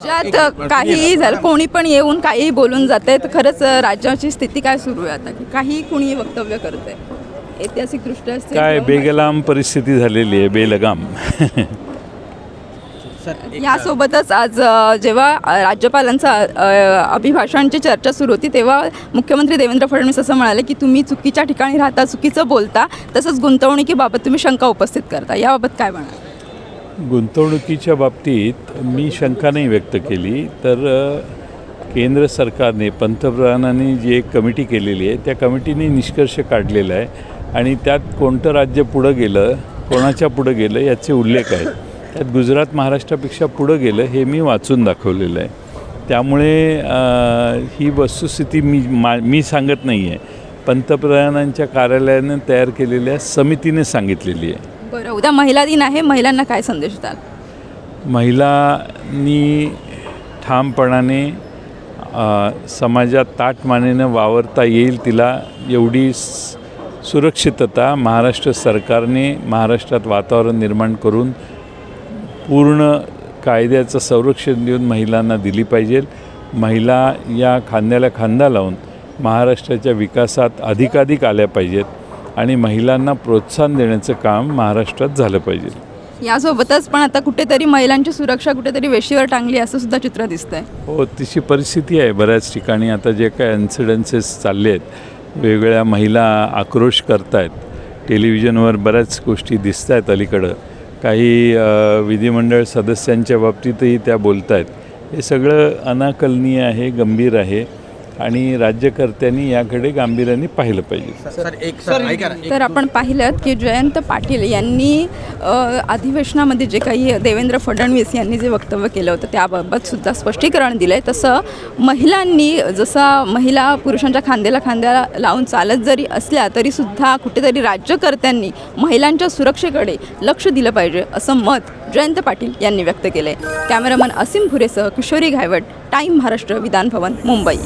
राज्यात काहीही झालं कोणी पण येऊन काहीही बोलून जाते तर खरंच राज्याची स्थिती काय सुरू आहे आता? की काही कुणी वक्तव्य करते ऐतिहासिकदृष्ट्या असेल काय बेगलाम परिस्थिती झालेली आहे बेलगाम. यासोबतच आज जेव्हा राज्यपालांचा अभिभाषणाची चर्चा सुरू होती तेव्हा मुख्यमंत्री देवेंद्र फडणवीस असं म्हणाले की तुम्ही चुकीच्या ठिकाणी राहता चुकीचं बोलता तसंच गुंतवणुकीबाबत तुम्ही शंका उपस्थित करता. याबाबत काय म्हणाल? गुंतवणुकीच्या बाबतीत मी शंका नाही व्यक्त केली. तर केंद्र सरकारने पंतप्रधानांनी जी एक कमिटी केलेली आहे त्या कमिटीने निष्कर्ष काढलेला आहे आणि त्यात कोणतं राज्य पुढं गेलं कोणाच्या पुढं गेलं याचे उल्लेख आहेत. त्यात गुजरात महाराष्ट्रापेक्षा पुढं गेलं हे मी वाचून दाखवलेलं आहे. त्यामुळे ही वस्तुस्थिती मी मा मी सांगत नाही आहे पंतप्रधानांच्या कार्यालयानं तयार केलेल्या समितीने सांगितलेली आहे. बरं उद्या महिला दिन आहे महिलांना काय संदेश द्याल? महिलांनी ठामपणाने समाजात ताटमानेनं वावरता येईल तिला एवढी सुरक्षितता महाराष्ट्र सरकारने महाराष्ट्रात वातावरण निर्माण करून पूर्ण कायद्याचं संरक्षण देऊन महिलांना दिली पाहिजे. महिला या खांद्याला खांदा लावून महाराष्ट्राच्या विकासात अधिकाधिक आल्या पाहिजेत. आणि महिलांना प्रोत्साहन देण्याचं काम महाराष्ट्रात झालं पाहिजे. यासोबतच पण आता कुठेतरी महिलांची सुरक्षा कुठेतरी वेशीवर टांगली असं सुद्धा चित्र दिसतंय. हो तशी परिस्थिती आहे बऱ्याच ठिकाणी. आता जे काय इन्सिडन्सेस चालले आहेत वेगवेगळ्या महिला आक्रोश करतायत. टेलिव्हिजनवर बऱ्याच गोष्टी दिसत आहेत अलीकडं. काही विधिमंडळ सदस्यांच्या बाबतीतही त्या बोलत आहेत हे सगळं अनाकलनीय आहे गंभीर आहे. आणि राज्यकर्त्यांनी याकडे गांभीर्याने पाहिलं पाहिजे. तर आपण पाहिलं की जयंत पाटील यांनी अधिवेशनामध्ये जे काही देवेंद्र फडणवीस यांनी जे वक्तव्य केलं होतं त्याबाबत सुद्धा स्पष्टीकरण दिलं आहे तसं महिलांनी जसा महिला पुरुषांच्या खांद्याला खांद्याला लावून चालत जरी असल्या तरीसुद्धा कुठेतरी राज्यकर्त्यांनी महिलांच्या सुरक्षेकडे लक्ष दिलं पाहिजे असं मत जयंत पाटील यांनी व्यक्त केलं आहे कॅमेरामन असीम भुरेसह किशोरी घायवट टाईम महाराष्ट्र विधानभवन मुंबई.